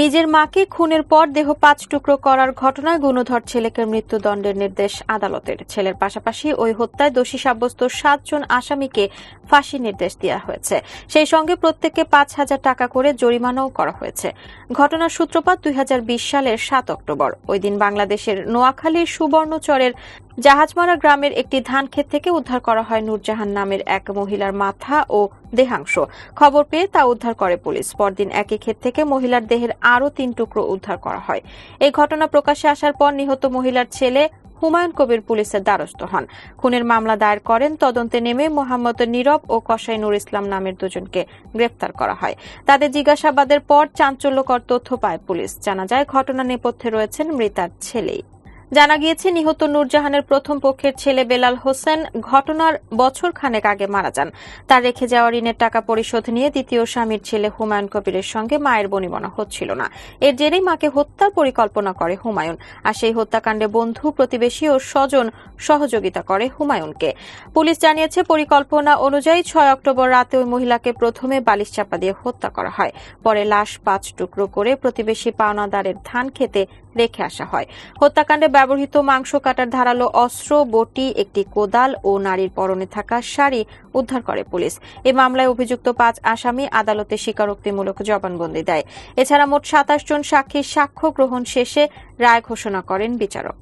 নিজের মাকে খুনের পর দেহ পাঁচ টুকরো করার ঘটনায় গুণধর ছেলেকে মৃত্যুদণ্ডের নির্দেশ আদালতের। ছেলের পাশাপাশি ওই হত্যায় দোষী সাব্যস্ত সাতজন আসামিকে ফাঁসি নির্দেশ দেওয়া হয়েছে। সেই সঙ্গে প্রত্যেককে পাঁচ হাজার টাকা করে জরিমানাও করা হয়েছে। ঘটনার সূত্রপাত দুই হাজার বিশ সালের সাত অক্টোবর। ওই দিন বাংলাদেশের নোয়াখালীর সুবর্ণচরের জাহাজমারা গ্রামের একটি ধান ক্ষেত থেকে উদ্ধার করা হয় নূরজাহান নামের এক মহিলার মাথা ও দেহাংশ। খবর পেয়ে তা উদ্ধার করে পুলিশ। পরদিন একই ক্ষেত থেকে মহিলার দেহের আরও তিন টুকরো উদ্ধার করা হয়। এই ঘটনা প্রকাশ্যে আসার পর নিহত মহিলার ছেলে হুমায়ুন কবির পুলিশের দ্বারস্থ হন। খুনের মামলা দায়ের করেন, তদন্তে নেমে মোহাম্মদ নীরব ও কসাই নুর ইসলাম নামের দুজনকে গ্রেপ্তার করা হয়। তাদের জিজ্ঞাসাবাদের পর চাঞ্চল্যকর তথ্য পায় পুলিশ। জানা যায়, ঘটনা নেপথ্যে রয়েছেন মৃতার ছেলেই। জানা গিয়েছে, নিহত নূরজাহানের প্রথম পক্ষের ছেলে বেলাল হোসেন ঘটনার বছর খানেক আগে মারা যান। তার রেখে যাওয়া ঋণের টাকা পরিশোধ নিয়ে দ্বিতীয় স্বামীর ছেলে হুমায়ুন কবিরের সঙ্গে মায়ের বনিবনা হচ্ছিল না। এর জেরেই মাকে হত্যার পরিকল্পনা করে হুমায়ুন, আর সেই হত্যাকাণ্ডে বন্ধু, প্রতিবেশী ও স্বজন সহযোগিতা করে হুমায়ুনকে। পুলিশ জানিয়েছে, পরিকল্পনা অনুযায়ী ছয় অক্টোবর রাতে ওই মহিলাকে প্রথমে বালিশ চাপা দিয়ে হত্যা করা হয়, পরে লাশ পাঁচ টুকরো করে প্রতিবেশী পাওনাদারের ধান খেতে রেখে আসা হয়। হত্যাকাণ্ডে ব্যবহৃত মাংস কাটার ধারালো অস্ত্র, বটি, একটি কোদাল ও নারীর পরনে থাকা শাড়ি উদ্ধার করে পুলিশ। এ মামলায় অভিযুক্ত পাঁচ আসামি আদালতে স্বীকারোক্তিমূলক জবানবন্দি দেয়। এছাড়া মোট সাতাশ জন সাক্ষীর সাক্ষ্য গ্রহণ শেষে রায় ঘোষণা করেন বিচারক।